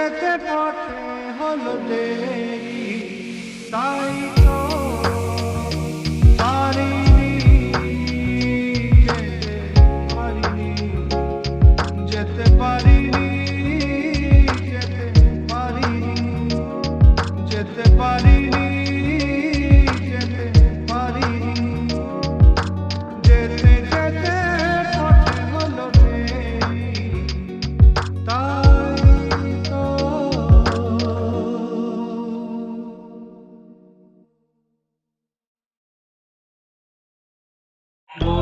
যেতে পথে হল দেরি তাই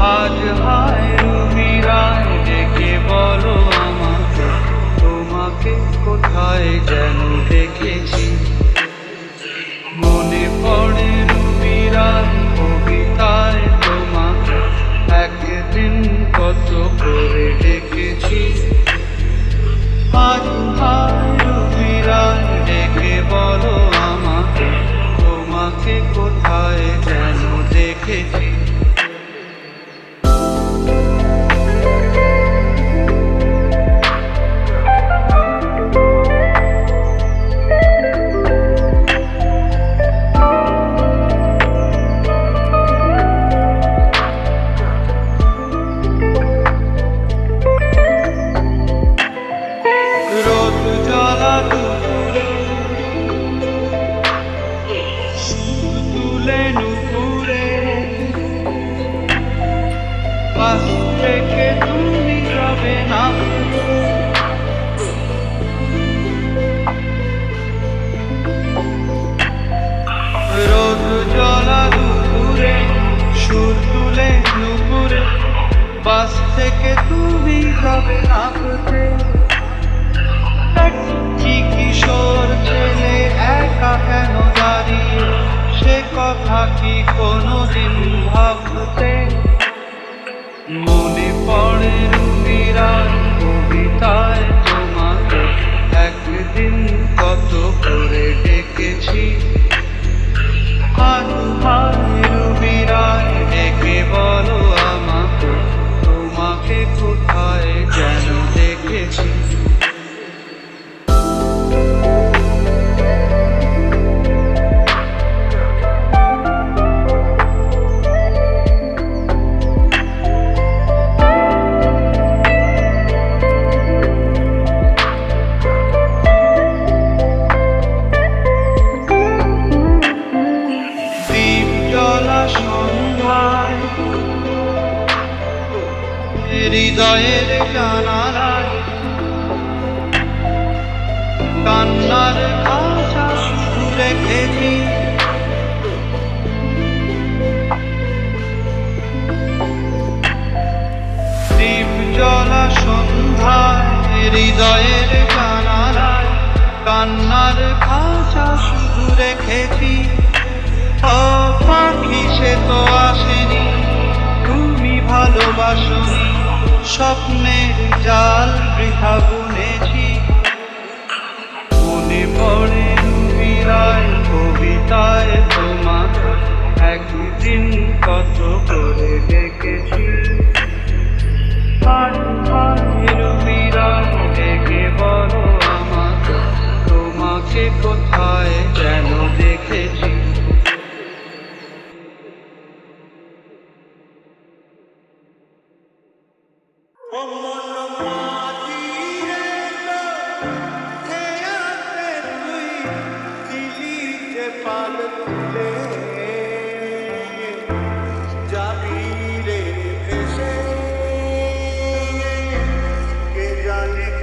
আজ হায় রুবিরায় ডেকে বলো আমাকে, তোমাকে কোথায় যেন দেখেছি। মনে পড়ে রুবিরায় কবিতায় তোমাকে, একদিন কত করে ডেকেছি। বাস থেকে তুমি যাবে নামতে একটি কিশোর ছেলে একা কেন দাঁড়িয়ে? সে কথা কি কোনোদিন ভাবতে? মনে পড়ে রুবিরার কবিতায় তোমাকে। একদিন কত করে ডেকেছি। আজ হায় রুবিরায় ডেকে বলো স্বপ্নের জাল বৃথা বুনেছি। মনে পড়ে রুবিরায় কবিতায় তোমাকে একদিন কত করে হায় রুবিরায় ডেকে বলো আমাকে, তোমাকে কোথায় যেন কে